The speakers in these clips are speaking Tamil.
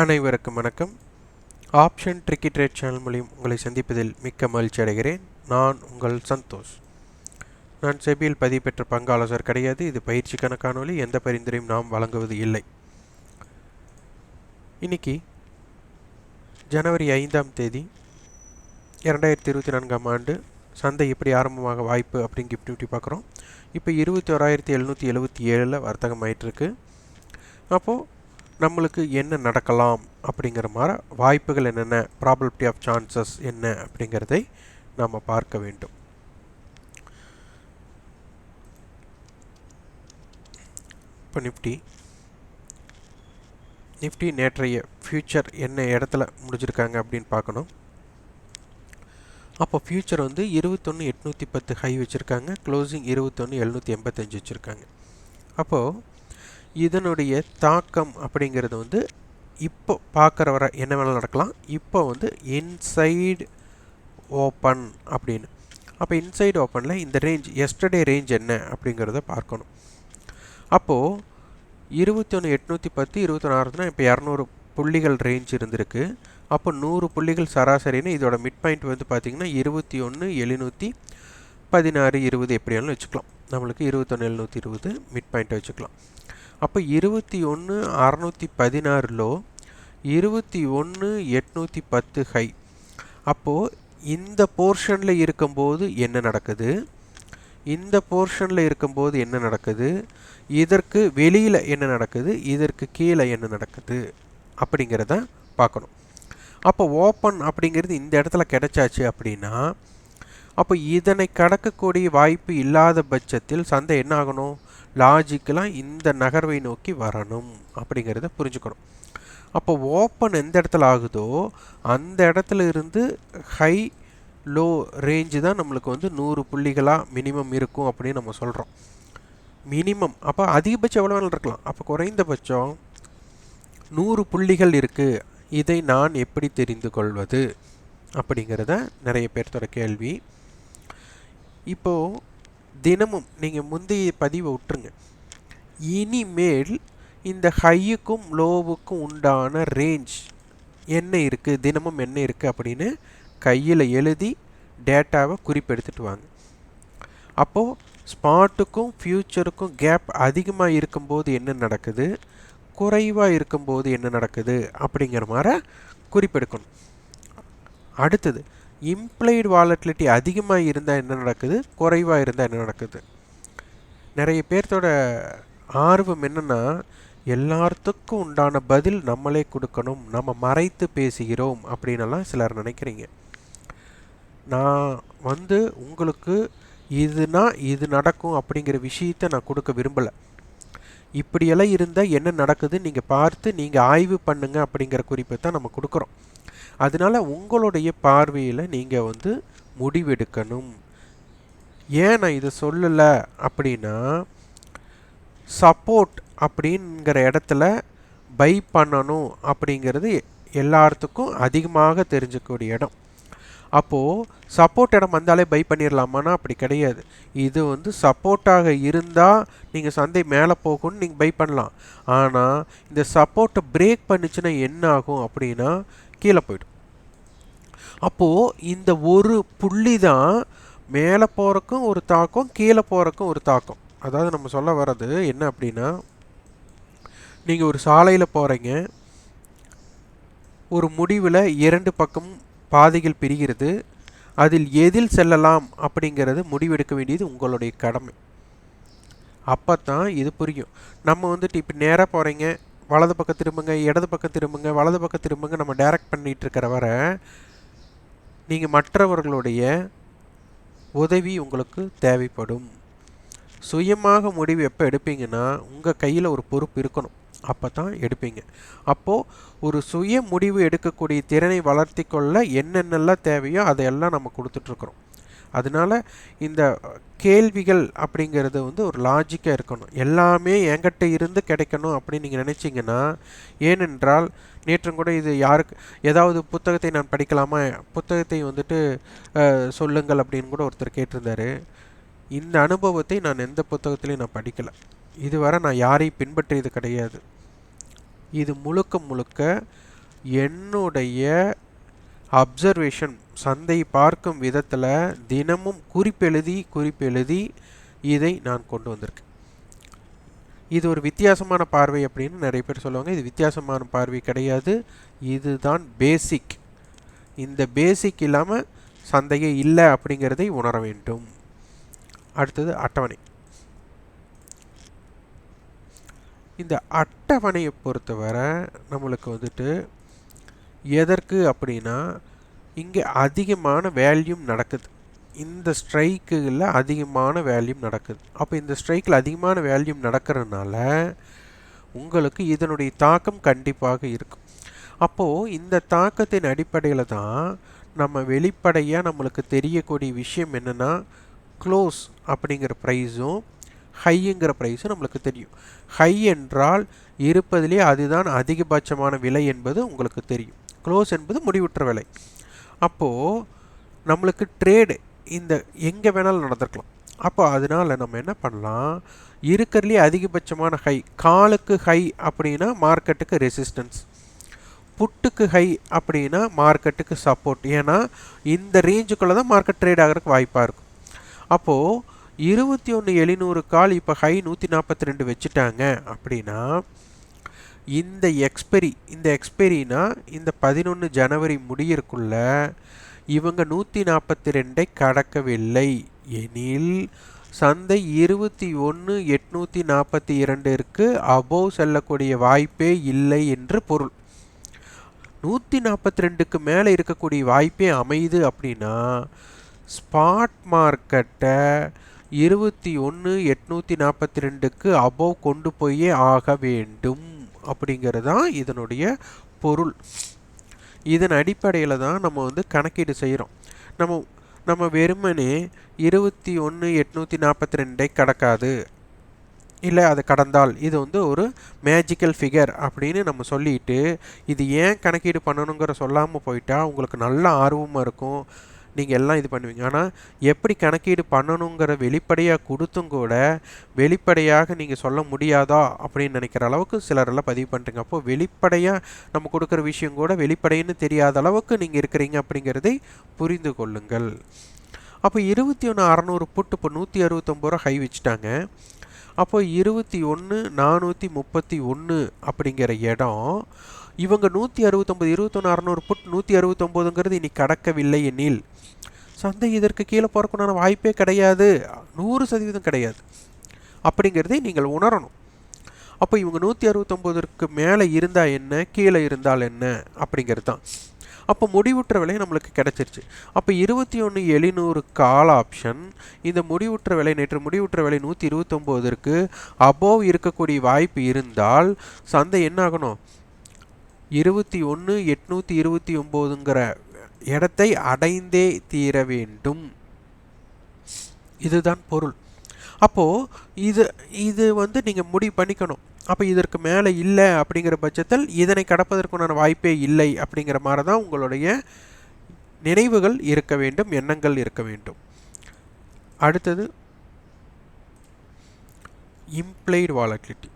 அனைவருக்கும் வணக்கம். ஆப்ஷன் ட்ரிக்கி ட்ரேட் சேனல் மூலியம் உங்களை சந்திப்பதில் மிக்க மகிழ்ச்சி அடைகிறேன். நான் உங்கள் சந்தோஷ். நான் செபியில் பதிவு பெற்ற பங்காளர் கிடையாது. இது பயிற்சிக்கான காணொளி. எந்த பரிந்துரையும் நாம் வழங்குவது இல்லை. இன்னைக்கு ஜனவரி ஐந்தாம் தேதி இரண்டாயிரத்தி இருபத்தி நான்காம் ஆண்டு சந்தை எப்படி ஆரம்பமாக வாய்ப்பு அப்படின்னு கிஃப்ட் நிஃப்டி பார்க்குறோம். இப்போ இருபத்தி ஓராயிரத்தி எழுநூற்றி எழுபத்தி ஏழில் வர்த்தகம் ஆயிட்டிருக்கு அப்போது நம்மளுக்கு என்ன நடக்கலாம் அப்படிங்கிற மாதிரி வாய்ப்புகள் என்னென்ன ப்ராபபிலிட்டி ஆஃப் சான்சஸ் என்ன அப்படிங்கிறதை நாம் பார்க்க வேண்டும். இப்போ நிஃப்டி. நிஃப்டி நேற்றைய ஃப்யூச்சர் என்ன இடத்துல முடிஞ்சிருக்காங்க அப்படின்னு பார்க்கணும். அப்போ ஃப்யூச்சர் வந்து இருபத்தொன்று எட்நூற்றி பத்து ஹை வச்சுருக்காங்க க்ளோசிங் இருபத்தொன்று எழுநூற்றி எண்பத்தஞ்சு வச்சுருக்காங்க. அப்போது இதனுடைய தாக்கம் அப்படிங்கிறது வந்து இப்போ பார்க்குற வர என்ன வேணாலும் நடக்கலாம். இப்போ வந்து இன்சைடு ஓப்பன் அப்படின்னு. அப்போ இன்சைடு ஓப்பனில் இந்த ரேஞ்ச் எஸ்டர்டே ரேஞ்ச் என்ன அப்படிங்கிறத பார்க்கணும். அப்போது இருபத்தி ஒன்று எட்நூற்றி பத்து இருபத்தொன்று ஆறுனா இப்போ இரநூறு புள்ளிகள் ரேஞ்ச் இருந்திருக்கு. அப்போ நூறு புள்ளிகள் சராசரின்னு இதோட மிட் பாயிண்ட் வந்து பார்த்திங்கன்னா இருபத்தி ஒன்று எழுநூற்றி பதினாறு இருபது எப்படியாலும் வச்சுக்கலாம். நம்மளுக்கு இருபத்தொன்று எழுநூற்றி இருபது மிட் பாயிண்ட்டை வச்சுக்கலாம். அப்போ இருபத்தி ஒன்று அறநூற்றி பதினாறு லோ இருபத்தி ஒன்று எட்நூற்றி பத்து ஹை. அப்போது இந்த போர்ஷனில் இருக்கும்போது என்ன நடக்குது? இந்த போர்ஷனில் இருக்கும்போது என்ன நடக்குது? இதற்கு வெளியில் என்ன நடக்குது? இதற்கு கீழே என்ன நடக்குது? அப்படிங்கிறத பார்க்கணும். அப்போ ஓப்பன் அப்படிங்கிறது இந்த இடத்துல கிடைச்சாச்சு அப்படின்னா அப்போ இதனை கடக்கக்கூடிய வாய்ப்பு இல்லாத பட்சத்தில் சந்தை என்ன ஆகணும்? லாஜிக்கெலாம் இந்த நகர்வை நோக்கி வரணும் அப்படிங்கிறத புரிஞ்சுக்கணும். அப்போ ஓப்பன் எந்த இடத்துல ஆகுதோ அந்த இடத்துல இருந்து ஹை லோ ரேஞ்சு தான் நம்மளுக்கு வந்து நூறு புள்ளிகளாக மினிமம் இருக்கும் அப்படின்னு நம்ம சொல்கிறோம் மினிமம் அப்போ அதிகபட்சம் எவ்வளோ வேணாலும் இருக்கலாம். அப்போ குறைந்தபட்சம் நூறு புள்ளிகள் இருக்குது இதை நான் எப்படி தெரிந்து கொள்வது? அப்படிங்கிறத நிறைய பேர்த்தோட கேள்வி. இப்போது தினமும் நீங்கள் முந்தைய பதிவை விட்டுருங்க. இனிமேல் இந்த ஹையுக்கும் லோவுக்கும் உண்டான ரேஞ்ச் என்ன இருக்குது தினமும் என்ன இருக்குது அப்படின்னு கையில் எழுதி டேட்டாவை குறிப்பெடுத்துட்டு வாங்க. அப்போது ஸ்பாட்டுக்கும் ஃப்யூச்சருக்கும் கேப் அதிகமாக இருக்கும்போது என்ன நடக்குது? குறைவாக இருக்கும்போது என்ன நடக்குது? அப்படிங்கிற மாதிரி குறிப்பெடுக்கணும். அடுத்தது இம்ப்ளைடு வாலட்டிலிட்டி அதிகமாக இருந்தால் என்ன நடக்குது? குறைவாக இருந்தால் என்ன நடக்குது? நிறைய பேர்த்தோட ஆர்வம் என்னென்னா எல்லாத்துக்கும் உண்டான பதில் நம்மளே கொடுக்கணும் நம்ம மறைத்து பேசுகிறோம் அப்படின்னலாம் சிலர் நினைக்கிறீங்க. நான் வந்து உங்களுக்கு இதுனா இது நடக்கும் அப்படிங்கிற விஷயத்த நான் கொடுக்க விரும்பலை. இப்படியெல்லாம் இருந்தால் என்ன நடக்குது நீங்கள் பார்த்து நீங்கள் ஆய்வு பண்ணுங்க அப்படிங்கிற குறிப்பை தான் நம்ம கொடுக்குறோம். அதனால் உங்களுடைய பார்வையில் நீங்கள் வந்து முடிவெடுக்கணும். ஏன் நான் இதை சொல்லலை அப்படின்னா சப்போர்ட் அப்படிங்கிற இடத்துல பை பண்ணணும் அப்படிங்கிறது எல்லாத்துக்கும் அதிகமாக தெரிஞ்சக்கூடிய இடம். அப்போது சப்போர்ட் இடம் வந்தாலே பை பண்ணிடலாமான்னா அப்படி கிடையாது. இது வந்து சப்போர்ட்டாக இருந்தால் நீங்கள் சந்தை மேலே போகும்னு நீங்கள் பை பண்ணலாம். ஆனால் இந்த சப்போர்ட்டை பிரேக் பண்ணிச்சுன்னா என்ன ஆகும் அப்படின்னா கீழே போய்டும். அப்போது இந்த ஒரு புள்ளி தான் மேலே போகிறக்கும் ஒரு தாக்கம் கீழே போகிறக்கும் ஒரு தாக்கம். அதாவது நம்ம சொல்ல வர்றது என்ன அப்படின்னா நீங்கள் ஒரு சாலையில் போகிறீங்க ஒரு முடிவில் இரண்டு பக்கம் பாதைகள் பிரிகிறது அதில் எதில் செல்லலாம் அப்படிங்கிறது முடிவெடுக்க வேண்டியது உங்களுடைய கடமை. அப்போ தான் இது புரியும். நம்ம வந்துட்டு இப்போ நேராக போகிறீங்க வலது பக்கம் திரும்புங்க இடது பக்கம் திரும்புங்க வலது பக்கம் திரும்புங்க நம்ம டைரக்ட் பண்ணிகிட்டு இருக்கிற வரை நீங்கள் மற்றவர்களுடைய உதவி உங்களுக்கு தேவைப்படும். சுயமாக முடிவு எப்போ எடுப்பீங்கன்னா உங்கள் கையில் ஒரு பொறுப்பு இருக்கணும். அப்போ தான் எடுப்பீங்க. அப்போது ஒரு சுய முடிவு எடுக்கக்கூடிய திறனை வளர்த்தி கொள்ள என்னென்னலாம் தேவையோ அதையெல்லாம் நம்ம கொடுத்துட்ருக்குறோம் அதனால் இந்த கேள்விகள் அப்படிங்கிறது வந்து ஒரு லாஜிக்காக இருக்கணும். எல்லாமே என்கிட்ட இருந்து கிடைக்கணும் அப்படின்னு நீங்கள் நினச்சிங்கன்னா ஏனென்றால் நேற்றும் கூட இது யாருக்கு ஏதாவது புத்தகத்தை நான் படிக்கலாமா? புத்தகத்தை வந்துட்டு சொல்லுங்கள் அப்படின்னு கூட ஒருத்தர் கேட்டிருந்தார். இந்த அனுபவத்தை நான் எந்த புத்தகத்திலையும் நான் படிக்கலை. இதுவரை நான் யாரையும் பின்பற்றியது கிடையாது. இது முழுக்க முழுக்க என்னுடைய அப்சர்வேஷன் சந்தை பார்க்கும் விதத்தில் தினமும் குறிப்பெழுதி குறிப்பெழுதி இதை நான் கொண்டு வந்திருக்கேன். இது ஒரு வித்தியாசமான பார்வை அப்படின்னு நிறைய பேர் சொல்லுவாங்க. இது வித்தியாசமான பார்வை கிடையாது. இதுதான் பேசிக் இந்த பேசிக் இல்லாமல் சந்தையே இல்லை அப்படிங்கிறதை உணர வேண்டும். அடுத்தது அட்டவணை. இந்த அட்டவணையை பொறுத்தவரை நம்மளுக்கு வந்துட்டு எதற்கு அப்படின்னா இங்கே அதிகமான வேல்யூம் நடக்குது. இந்த ஸ்ட்ரைக்குகளில் அதிகமான வேல்யூம் நடக்குது. அப்போ இந்த ஸ்ட்ரைக்கில் அதிகமான வேல்யூம் நடக்கிறதுனால உங்களுக்கு இதனுடைய தாக்கம் கண்டிப்பாக இருக்கும். அப்போது இந்த தாக்கத்தின் அடிப்படையில் தான் நம்ம வெளிப்படையாக நம்மளுக்கு தெரியக்கூடிய விஷயம் என்னென்னா க்ளோஸ் அப்படிங்கிற ப்ரைஸும் ஹைங்கிற ப்ரைஸும் நம்மளுக்கு தெரியும். ஹை என்றால் இருப்பதிலே அதுதான் அதிகபட்சமான விலை என்பது உங்களுக்கு தெரியும். க்ளோஸ் என்பது முடிவுற்ற விலை. அப்போது நம்மளுக்கு ட்ரேடு இந்த எங்கே வேணாலும் நடந்திருக்கலாம். அப்போ அதனால் நம்ம என்ன பண்ணலாம்? இருக்கிறதுலே அதிகபட்சமான ஹை காலுக்கு ஹை அப்படின்னா மார்க்கெட்டுக்கு ரெசிஸ்டன்ஸ் புட்டுக்கு ஹை அப்படின்னா மார்க்கெட்டுக்கு சப்போர்ட் ஏன்னா இந்த ரேஞ்சுக்குள்ளே தான் மார்க்கெட் ட்ரேட் ஆகிறதுக்கு வாய்ப்பாக இருக்கும். அப்போது இருபத்தி ஒன்று எழுநூறு கால் இப்போ ஹை நூற்றி நாற்பத்தி ரெண்டு வச்சுட்டாங்க அப்படின்னா இந்த எக்ஸ்பெரி இந்த எக்ஸ்பெரினா இந்த பதினொன்று ஜனவரி முடியறக்குள்ள இவங்க நூற்றி நாற்பத்தி ரெண்டை கடக்கவில்லை. எனில் சந்தை இருபத்தி ஒன்று எட்நூற்றி நாற்பத்தி இரண்டிற்கு அபோவ் செல்லக்கூடிய வாய்ப்பே இல்லை என்று பொருள். நூற்றி நாற்பத்தி ரெண்டுக்கு மேலே இருக்கக்கூடிய வாய்ப்பே அமையுது அப்படின்னா ஸ்பாட் மார்க்கெட்டை இருபத்தி ஒன்று எட்நூற்றி நாற்பத்தி ரெண்டுக்கு அபோவ் கொண்டு போயே ஆக வேண்டும். அப்படிங்கிறது தான் இதனுடைய பொருள். இதன் அடிப்படையில் தான் நம்ம வந்து கணக்கீடு செய்கிறோம் நம்ம நம்ம வெறுமனே இருபத்தி ஒன்று எட்நூற்றி நாற்பத்தி ரெண்டை கடக்காது. இல்லை அது கடந்தால் இது வந்து ஒரு மேஜிக்கல் ஃபிகர் அப்படின்னு நம்ம சொல்லிட்டு இது ஏன் கணக்கீடு பண்ணணுங்கிற சொல்லாமல் போயிட்டா உங்களுக்கு நல்ல ஆர்வமாக இருக்கும். நீங்கள் எல்லாம் இது பண்ணுவீங்க. ஆனால் எப்படி கணக்கீடு பண்ணணுங்கிற வெளிப்படையாக கொடுத்தும் கூட வெளிப்படையாக நீங்கள் சொல்ல முடியாதா அப்படின்னு நினைக்கிற அளவுக்கு சிலரெல்லாம் பதிவு பண்ணுறீங்க அப்போது வெளிப்படையாக நம்ம கொடுக்குற விஷயம் கூட வெளிப்படைன்னு தெரியாத அளவுக்கு நீங்கள் இருக்கிறீங்க அப்படிங்கிறதை புரிந்து கொள்ளுங்கள். அப்போ இருபத்தி ஒன்று அறநூறு புட்டு இப்போ நூற்றி அறுபத்தொம்பது ரூபா ஹை வச்சுட்டாங்க. அப்போ இருபத்தி ஒன்று நானூற்றி முப்பத்தி ஒன்று அப்படிங்கிற இடம் இவங்க நூற்றி அறுபத்தொம்பது இருபத்தொன்று அறநூறு புட் நூற்றி அறுபத்தொம்போதுங்கிறது இனி கடக்கவில்லை எனில் சந்தை இதற்கு கீழே போகிறக்குண்டான வாய்ப்பே கிடையாது. நூறு சதவீதம் கிடையாது. அப்படிங்கிறதை நீங்கள் உணரணும். அப்போ இவங்க நூற்றி அறுபத்தொம்போதற்கு மேலே இருந்தால் என்ன? கீழே இருந்தால் என்ன? அப்படிங்கிறது தான். அப்போ முடிவுற்ற விலை நம்மளுக்கு கிடச்சிருச்சு. அப்போ இருபத்தி ஒன்று எழுநூறு கால் ஆப்ஷன் இந்த முடிவுற்ற விலை நேற்று முடிவுற்ற விலை நூற்றி இருபத்தொம்போதற்கு அபோவ் இருக்கக்கூடிய வாய்ப்பு இருந்தால் சந்தை என்ன ஆகணும்? இருபத்தி ஒன்று எட்நூற்றி இருபத்தி ஒம்போதுங்கிற இடத்தை அடைந்தே தீர வேண்டும். இதுதான் பொருள். அப்போது இது இது வந்து நீங்கள் முடிவு பண்ணிக்கணும். அப்போ இதற்கு மேலே இல்லை அப்படிங்கிற பட்சத்தில் இதனை கடப்பதற்குண்டான வாய்ப்பே இல்லை அப்படிங்கிற மாதிரி தான் உங்களுடைய நினைவுகள் இருக்க வேண்டும் எண்ணங்கள் இருக்க வேண்டும். அடுத்தது இம்ப்ளைடு வாலட்டிலிட்டி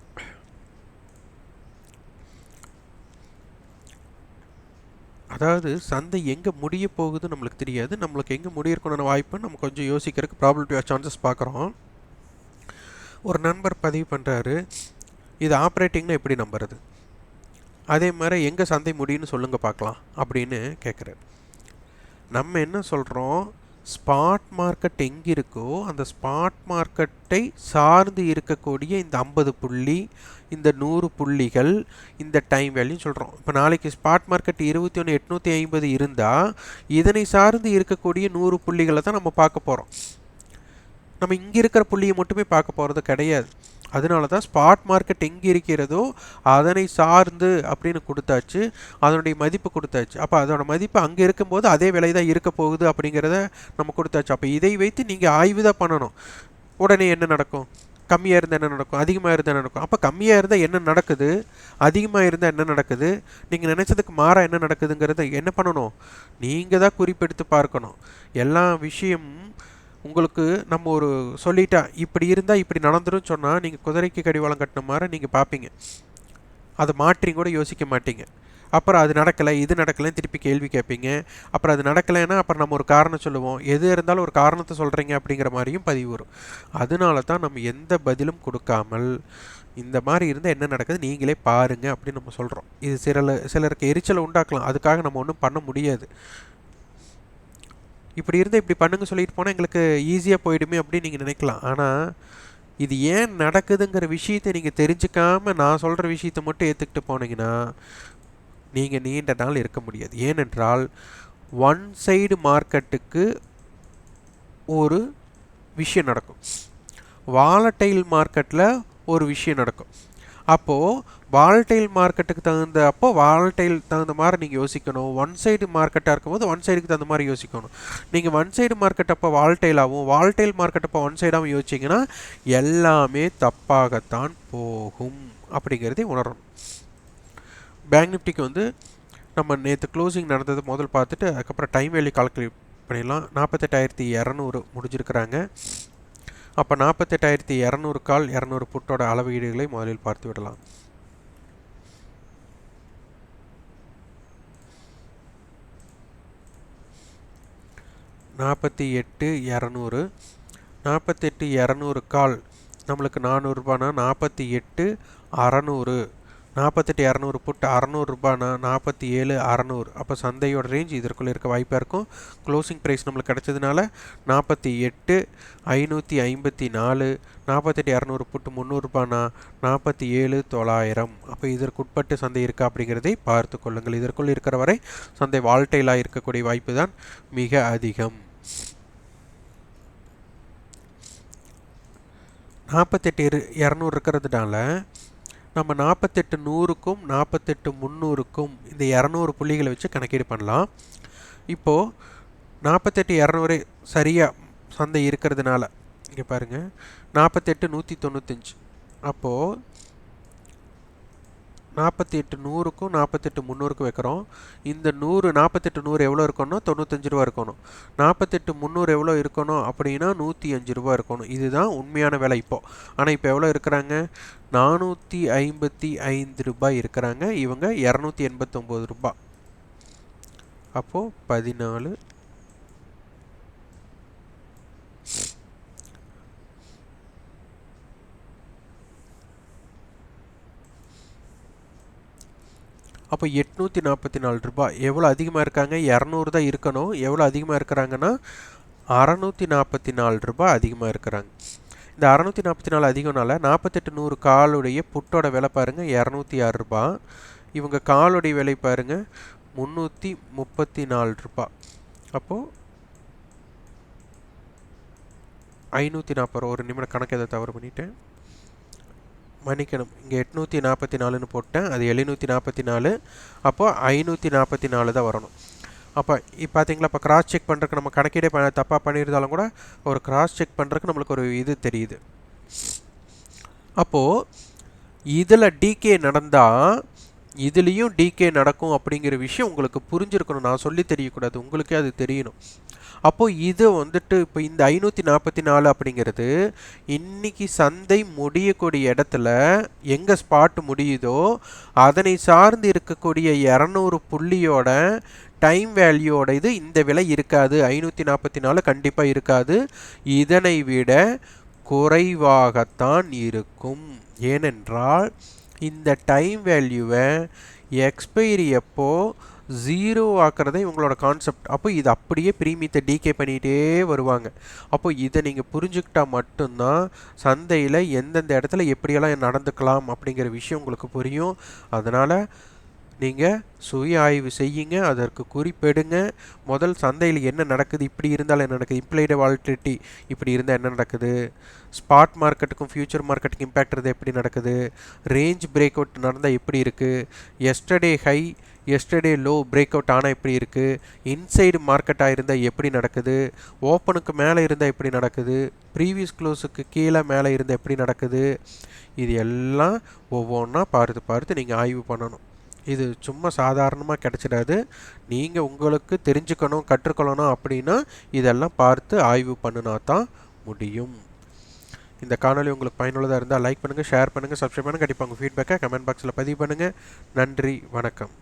அதாவது சந்தை எங்கே முடிய போகுது நம்மளுக்கு தெரியாது. நம்மளுக்கு எங்கே முடியிருக்கணும்னு வாய்ப்பு நம்ம கொஞ்சம் யோசிக்கிறதுக்கு ப்ராபிலிட்டி ஆஃப் சான்சஸ் பார்க்குறோம். ஒரு நண்பர் பதிவு பண்ணுறாரு இது ஆப்ரேட்டிங்னா எப்படி நம்புறது? அதே மாதிரி எங்கே சந்தை முடியும்னு சொல்லுங்கள் பார்க்கலாம் அப்படின்னு கேட்குறாரு. நம்ம என்ன சொல்கிறோம் ஸ்பாட் மார்க்கெட் எங்கே இருக்கோ அந்த ஸ்பாட் மார்க்கெட்டை சார்ந்து இருக்கக்கூடிய இந்த ஐம்பது புள்ளி இந்த நூறு புள்ளிகள் இந்த டைம் வேல்யூன்னு சொல்கிறோம் இப்போ நாளைக்கு ஸ்பாட் மார்க்கெட் இருபத்தி ஒன்று எட்நூற்றி ஐம்பது இருந்தால் இதனை சார்ந்து இருக்கக்கூடிய நூறு புள்ளிகளை தான் நம்ம பார்க்க போகிறோம் நம்ம இங்கே இருக்கிற புள்ளியை மட்டுமே பார்க்க போகிறது கிடையாது. அதனால தான் ஸ்பாட் மார்க்கெட் எங்கே இருக்கிறதோ அதனை சார்ந்து அப்படின்னு கொடுத்தாச்சு அதனுடைய மதிப்பு கொடுத்தாச்சு. அப்போ அதோட மதிப்பு அங்கே இருக்கும்போது அதே விலை தான் இருக்க போகுது அப்படிங்கிறத நம்ம கொடுத்தாச்சு. அப்போ இதை வைத்து நீங்கள் ஆய்வு தான் பண்ணணும். உடனே என்ன நடக்கும்? கம்மியாக இருந்தால் என்ன நடக்கும்? அதிகமாக இருந்தால் என்ன நடக்கும்? அப்போ கம்மியாக இருந்தால் என்ன நடக்குது? அதிகமாக இருந்தால் என்ன நடக்குது? நீங்கள் நினச்சதுக்கு மாறாக என்ன நடக்குதுங்கிறத என்ன பண்ணணும்? நீங்கள் தான் குறிப்பெடுத்து பார்க்கணும். எல்லா விஷயமும் உங்களுக்கு நம்ம ஒரு சொல்லிட்டா இப்படி இருந்தால் இப்படி நடந்துரும் சொன்னால் நீங்கள் குதிரைக்கு கடிவாளம் கட்டின மாதிரி நீங்கள் பார்ப்பீங்க. அதை மாற்றி கூட யோசிக்க மாட்டீங்க. அப்புறம் அது நடக்கலை இது நடக்கலைன்னு திருப்பி கேள்வி கேட்பீங்க. அப்புறம் அது நடக்கலைன்னா அப்புறம் நம்ம ஒரு காரணம் சொல்லுவோம். எது இருந்தாலும் ஒரு காரணத்தை சொல்கிறீங்க அப்படிங்கிற மாதிரியும் பதிவு வரும். அதனால தான் நம்ம எந்த பதிலும் கொடுக்காமல் இந்த மாதிரி இருந்தால் என்ன நடக்குது நீங்களே பாருங்கள் அப்படின்னு நம்ம சொல்கிறோம் இது சில சிலருக்கு எரிச்சலை உண்டாக்கலாம். அதுக்காக நம்ம ஒன்றும் பண்ண முடியாது. இப்படி இருந்தால் இப்படி பண்ணுங்க சொல்லிட்டு போனால் எங்களுக்கு ஈஸியாக போயிடுமே அப்படின்னு நீங்கள் நினைக்கலாம். ஆனால் இது ஏன் நடக்குதுங்கிற விஷயத்தை நீங்கள் தெரிஞ்சுக்காமல் நான் சொல்கிற விஷயத்தை மட்டும் ஏற்றுக்கிட்டு போனீங்கன்னா நீங்கள் நீண்ட நாள் இருக்க முடியாது. ஏனென்றால் ஒன் சைடு மார்க்கெட்டுக்கு ஒரு விஷயம் நடக்கும். வாலட்டைல் மார்க்கெட்டில் ஒரு விஷயம் நடக்கும். அப்போது வால்டைல் மார்க்கெட்டுக்கு தகுந்த அப்போ வால்டைல் தகுந்த மாதிரி நீங்கள் யோசிக்கணும். ஒன் சைடு மார்க்கெட்டாக இருக்கும்போது ஒன் சைடுக்கு தகுந்த மாதிரி யோசிக்கணும். நீங்கள் ஒன் சைடு மார்க்கெட் அப்போ வால்டைலாகவும் வால்டைல் மார்க்கெட் அப்போ ஒன் சைடாகவும் யோசிச்சிங்கன்னா எல்லாமே தப்பாகத்தான் போகும். அப்படிங்கிறதை உணரணும். பேங்க் நிஃப்டிக்கு வந்து நம்ம நேற்று க்ளோசிங் நடந்தது முதல் பார்த்துட்டு அதுக்கப்புறம் டைம் வேலி கால்குலேட் பண்ணிடலாம். நாற்பத்தெட்டாயிரத்தி இரநூறு முடிஞ்சிருக்கிறாங்க. அப்போ நாற்பத்தெட்டாயிரத்தி இரநூறு கால் இரநூறு புட்டோட அளவீடுகளை முதலில் பார்த்து விடலாம். நாற்பத்தி எட்டு இரநூறு. நாற்பத்தெட்டு இரநூறு கால் நம்மளுக்கு நானூறுரூபானா நாற்பத்தி எட்டு அறநூறு. நாற்பத்தெட்டு இரநூறு புட்டு அறநூறுபானா நாற்பத்தி ஏழு அறநூறு. அப்போ சந்தையோட ரேஞ்ச் இதற்குள்ளே இருக்க வாய்ப்பாக இருக்கும். க்ளோசிங் ப்ரைஸ் நம்மளுக்கு கிடச்சதுனால நாற்பத்தி எட்டு ஐநூற்றி ஐம்பத்தி நாலு நாற்பத்தெட்டு இரநூறு புட்டு முந்நூறுபானா நாற்பத்தி ஏழு தொள்ளாயிரம். அப்போ இதற்கு உட்பட்டு சந்தை இருக்கா அப்படிங்கிறதை பார்த்து கொள்ளுங்கள். இதற்குள் இருக்கிற வரை சந்தை வால்டைலாக இருக்கக்கூடிய வாய்ப்பு தான் மிக அதிகம். நாற்பத்தெட்டு இரு இரநூறு இருக்கிறதுனால நம்ம நாற்பத்தெட்டு நூறுக்கும் நாற்பத்தெட்டு முந்நூறுக்கும் இந்த இரநூறு புள்ளிகளை வச்சு கணக்கீடு பண்ணலாம். இப்போது நாற்பத்தெட்டு இரநூறு சரியாக சந்தை இருக்கிறதுனால இங்கே பாருங்கள் நாற்பத்தெட்டு நூற்றி தொண்ணூத்தஞ்சு. அப்போது நாற்பத்தி எட்டு நூறுக்கும் நாற்பத்தெட்டு முந்நூறுக்கும் வைக்கிறோம். இந்த நூறு நாற்பத்தெட்டு நூறு எவ்வளோ இருக்கணும்? தொண்ணூத்தஞ்சு ரூபா இருக்கணும். நாற்பத்தெட்டு முந்நூறு எவ்வளோ இருக்கணும் அப்படின்னா நூற்றி அஞ்சு ரூபா இருக்கணும். இதுதான் உண்மையான விலை இப்போது ஆனால் இப்போ எவ்வளோ இருக்கிறாங்க? நானூற்றி ஐம்பத்தி ஐந்து ரூபாய் இருக்கிறாங்க. இவங்க இரநூத்தி எண்பத்தொம்போது ரூபாய் அப்போது பதினாலு அப்போ எட்நூற்றி நாற்பத்தி நாலு ரூபாய். எவ்வளோ அதிகமாக இருக்காங்க? இரநூறு தான் இருக்கணும். எவ்வளோ அதிகமாக இருக்கிறாங்கன்னா அறநூற்றி நாற்பத்தி நாலு ரூபாய் அதிகமாக இருக்கிறாங்க. இந்த அறநூற்றி நாற்பத்தி நாலு அதிகம்னால நாற்பத்தெட்டு நூறு காலுடைய புட்டோட விலை பாருங்கள் இரநூத்தி ஆறு ரூபா இவங்க காலுடைய விலை பாருங்கள் முந்நூற்றி முப்பத்தி நாலு ரூபா அப்போது ஐநூற்றி நாற்பது ரூபா ஒரு நிமிடம் கணக்கு எதை தவறு பண்ணிட்டேன். மன்னிக்கணும். இங்கே எட்நூற்றி நாற்பத்தி நாலுன்னு போட்டேன். அது எழுநூற்றி நாற்பத்தி நாலு அப்போது ஐநூற்றி நாற்பத்தி நாலு தான் வரணும். அப்போ இப்போ பார்த்தீங்களா இப்போ கிராஸ் செக் பண்ணுறதுக்கு நம்ம கணக்கீடே ப தப்பாக பண்ணியிருந்தாலும் கூட ஒரு கிராஸ் செக் பண்ணுறதுக்கு நம்மளுக்கு ஒரு இது தெரியுது. அப்போது இதில் டிகே நடந்தால் இதுலேயும் டிகே நடக்கும் அப்படிங்கிற விஷயம் உங்களுக்கு புரிஞ்சிருக்கணும். நான் சொல்லி தெரியக்கூடாது. உங்களுக்கே அது தெரியணும். அப்போது இது வந்துட்டு இப்போ இந்த ஐநூற்றி நாற்பத்தி நாலு அப்படிங்கிறது இன்னைக்கு சந்தை முடியக்கூடிய இடத்துல எங்கே ஸ்பாட் முடியுதோ அதனை சார்ந்து இருக்கக்கூடிய இரநூறு புள்ளியோட டைம் வேல்யூவோட இது இந்த விலை இருக்காது. ஐநூற்றி நாற்பத்தி நாலு கண்டிப்பாக இருக்காது. இதனை விட குறைவாகத்தான் இருக்கும். ஏனென்றால் இந்த டைம் வேல்யூவை எக்ஸ்பைரி எப்போது ஜீரோ ஆக்கிறதே இவங்களோட கான்செப்ட் அப்போ இது அப்படியே ப்ரீமியத்தை டீகே பண்ணிகிட்டே வருவாங்க. அப்போ இதை நீங்கள் புரிஞ்சுக்கிட்டால் மட்டும்தான் சந்தையில் எந்தெந்த இடத்துல எப்படியெல்லாம் நடந்துக்கலாம் அப்படிங்கிற விஷயம் உங்களுக்கு புரியும். அதனால் நீங்கள் சுய ஆய்வு செய்யுங்க அதற்கு குறிப்பெடுங்க. முதல் சந்தையில் என்ன நடக்குது இப்படி இருந்தால் என்ன நடக்குது இம்ப்ளைடு வால்டிலிட்டி இப்படி இருந்தால் என்ன நடக்குது ஸ்பாட் மார்க்கெட்டுக்கும் ஃபியூச்சர் மார்க்கெட்டுக்கும் இம்பேக்ட் இருந்தால் எப்படி நடக்குது ரேஞ்ச் பிரேக் அவுட் நடந்தால் எப்படி இருக்குது yesterday high yesterday low break out ஆனால் எப்படி இருக்குது இன்சைடு மார்க்கெட்டாக இருந்தால் எப்படி நடக்குது? ஓப்பனுக்கு மேலே இருந்தால் எப்படி நடக்குது? ப்ரீவியஸ் க்ளோஸுக்கு கீழே மேலே இருந்தால் எப்படி நடக்குது? இது எல்லாம் ஒவ்வொன்றா பார்த்து பார்த்து நீங்கள் ஆய்வு பண்ணணும். இது சும்மா சாதாரணமாக கிடச்சிடாது. நீங்கள் உங்களுக்கு தெரிஞ்சுக்கணும் கற்றுக்கொள்ளணும் அப்படின்னா இதெல்லாம் பார்த்து ஆய்வு பண்ணினா தான் முடியும். இந்த காணொலி உங்களுக்கு பயனுள்ளதாக இருந்தால் லைக் பண்ணுங்கள் ஷேர் பண்ணுங்கள் சப்ஸ்கிரைப் பண்ணுங்கள் கண்டிப்பாக உங்கள் ஃபீட்பேக்கை கமெண்ட் பாக்ஸில் பதிவு பண்ணுங்கள் நன்றி வணக்கம்.